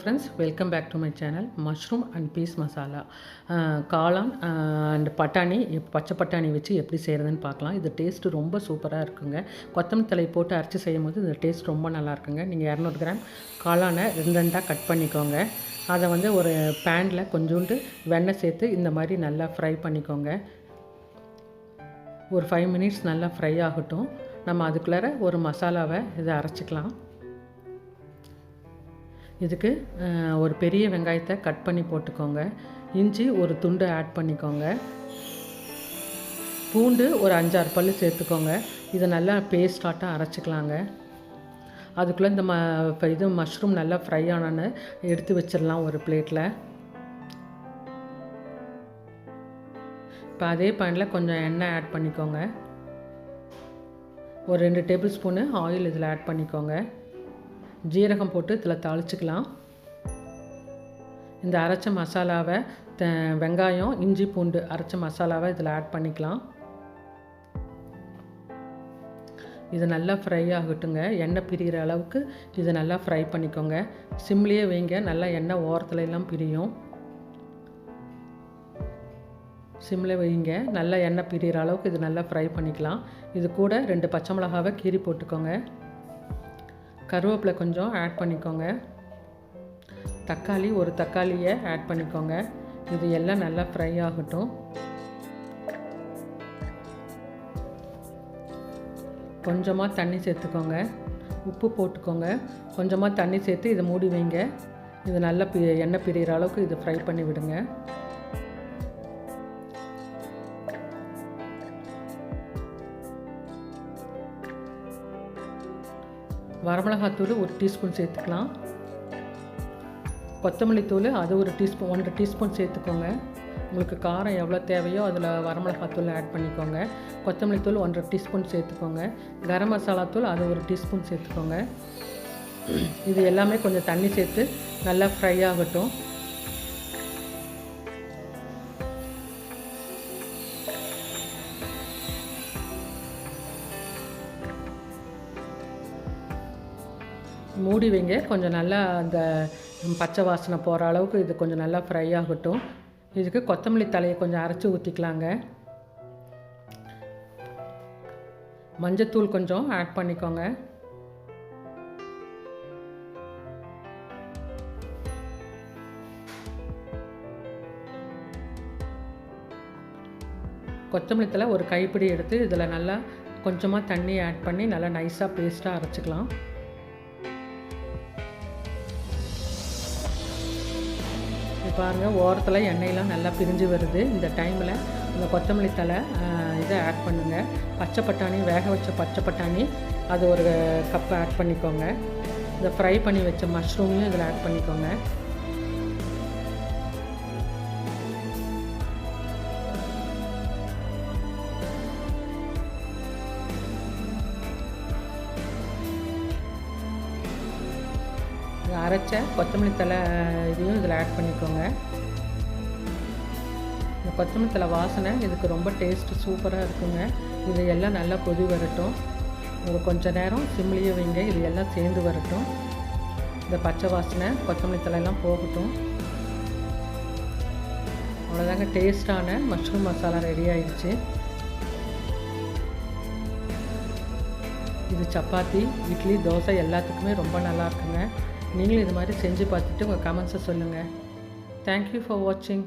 Friends welcome back to my channel mushroom and peas masala காளான் and பட்டாணி பச்சை பட்டாணி வச்சு எப்படி செய்கிறதுன்னு பார்க்கலாம். இது டேஸ்ட்டு ரொம்ப சூப்பராக இருக்குங்க. கொத்தமல்லி தலை போட்டு அரைச்சி செய்யும் போது இந்த டேஸ்ட் ரொம்ப நல்லா இருக்குங்க. நீங்கள் இரநூறு கிராம் காளானை ரெண்டு ரெண்டாக கட் பண்ணிக்கோங்க. அதை வந்து ஒரு பேனில் கொஞ்சோண்டு வெண்ணெய் சேர்த்து இந்த மாதிரி நல்லா ஃப்ரை பண்ணிக்கோங்க. ஒரு ஃபைவ் மினிட்ஸ் நல்லா ஃப்ரை ஆகட்டும். நம்ம அதுக்குள்ளார ஒரு மசாலாவை இதை அரைச்சிக்கலாம். இதுக்கு ஒரு பெரிய வெங்காயத்தை கட் பண்ணி போட்டுக்கோங்க. இஞ்சி ஒரு துண்டு ஆட் பண்ணிக்கோங்க. பூண்டு ஒரு அஞ்சாறு பல்லு சேர்த்துக்கோங்க. இதை நல்லா பேஸ்டாட்டாக அரைச்சிக்கலாங்க. அதுக்குள்ளே இந்த ம இப்போ இது மஷ்ரூம் நல்லா ஃப்ரை ஆனோன்னு எடுத்து வச்சிடலாம் ஒரு பிளேட்டில் இப்போ அதே பாயிண்டில் கொஞ்சம் எண்ணெய் ஆட் பண்ணிக்கோங்க. ஒரு ரெண்டு டேபிள் ஸ்பூனு ஆயில் இதில் ஆட் பண்ணிக்கோங்க. ஜீரகம் போட்டு இதில் தாளிச்சுக்கலாம். இந்த அரைச்ச மசாலாவை த வெங்காயம் இஞ்சி பூண்டு அரைச்ச மசாலாவை இதில் ஆட் பண்ணிக்கலாம். இது நல்லா ஃப்ரை ஆகட்டுங்க. எண்ணெய் பிரிகிற அளவுக்கு இது நல்லா ஃப்ரை பண்ணிக்கோங்க. சிம்லேயே வைங்க. நல்லா எண்ணெய் ஓரத்துல எல்லாம் பிரியும். சிம்மில் வைங்க. நல்லா எண்ணெய் பிரிகிற அளவுக்கு இது நல்லா ஃப்ரை பண்ணிக்கலாம். இது கூட ரெண்டு பச்சை மிளகாவை கீறி போட்டுக்கோங்க. கருவேப்பிலை கொஞ்சம் ஆட் பண்ணிக்கோங்க. தக்காளி ஒரு தக்காளியை ஆட் பண்ணிக்கோங்க. இது எல்லாம் நல்லா ஃப்ரை ஆகட்டும். கொஞ்சமாக தண்ணி சேர்த்துக்கோங்க. உப்பு போட்டுக்கோங்க. கொஞ்சமாக தண்ணி சேர்த்து இதை மூடி வைங்க. இது நல்லா பி எண்ணெய் பிரிகிற அளவுக்கு இது ஃப்ரை பண்ணி விடுங்க. வரமிளகாத்தூள் ஒரு டீஸ்பூன் சேர்த்துக்கலாம். கொத்தமல்லி தூள் அது ஒரு டீஸ்பூன் ஒன்றரை டீஸ்பூன் சேர்த்துக்கோங்க. உங்களுக்கு காரம் எவ்வளோ தேவையோ அதில் வரமிளகாத்தூள் ஆட் பண்ணிக்கோங்க. கொத்தமல்லி தூள் ஒன்றரை டீஸ்பூன் சேர்த்துக்கோங்க. கரம் மசாலா தூள் அது ஒரு டீஸ்பூன் சேர்த்துக்கோங்க. இது எல்லாமே கொஞ்சம் தண்ணி சேர்த்து நல்லா ஃப்ரை ஆகட்டும். மூடி வைங்க கொஞ்சம் நல்லா அந்த பச்சை வாசனை போகிற அளவுக்கு இது கொஞ்சம் நல்லா ஃப்ரை ஆகட்டும். இதுக்கு கொத்தமல்லி தலையை கொஞ்சம் அரைச்சி ஊற்றிக்கலாங்க மஞ்சத்தூள் கொஞ்சம் ஆட் பண்ணிக்கோங்க. கொத்தமல்லி தலை ஒரு கைப்பிடி எடுத்து இதில் நல்லா கொஞ்சமாக தண்ணி ஆட் பண்ணி நல்லா நைஸாக பேஸ்ட்டாக அரைச்சிக்கலாம். பாருங்கள் ஓரத்தில் எண்ணெயெலாம் நல்லா பிரிஞ்சு வருது. இந்த டைமில் இந்த கொத்தமல்லி தலை இதை ஆட் பண்ணுங்கள் பச்சை பட்டாணி வேக வச்ச பச்சை பட்டாணி அது ஒரு கப் ஆட் பண்ணிக்கோங்க. இந்த ஃப்ரை பண்ணி வச்ச மஷ்ரூமையும் இதில் ஆட் பண்ணிக்கோங்க. அரைச்ச கொத்தமல்லி தலை இதையும் இதில் ஆட் பண்ணிக்கோங்க. இந்த கொத்தமல்லி தலை வாசனை இதுக்கு ரொம்ப டேஸ்ட்டு சூப்பராக இருக்குங்க. இது எல்லாம் நல்லா கொதி வரட்டும். ஒரு கொஞ்ச நேரம் சிம்லியே வைங்க. இது எல்லாம் சேர்ந்து வரட்டும். இந்த பச்சை வாசனை கொத்தமல்லி தலையெல்லாம் போகட்டும். அவ்வளோதாங்க டேஸ்டான மஷ்ரூம் மசாலா ரெடி ஆயிடுச்சு. இது சப்பாத்தி இட்லி தோசை எல்லாத்துக்குமே ரொம்ப நல்லா இருக்குங்க. நீங்களும் இது மாதிரி செஞ்சு பார்த்துட்டு உங்கள் கமெண்ட்ஸை சொல்லுங்கள் தேங்க்யூ ஃபார் வாட்சிங்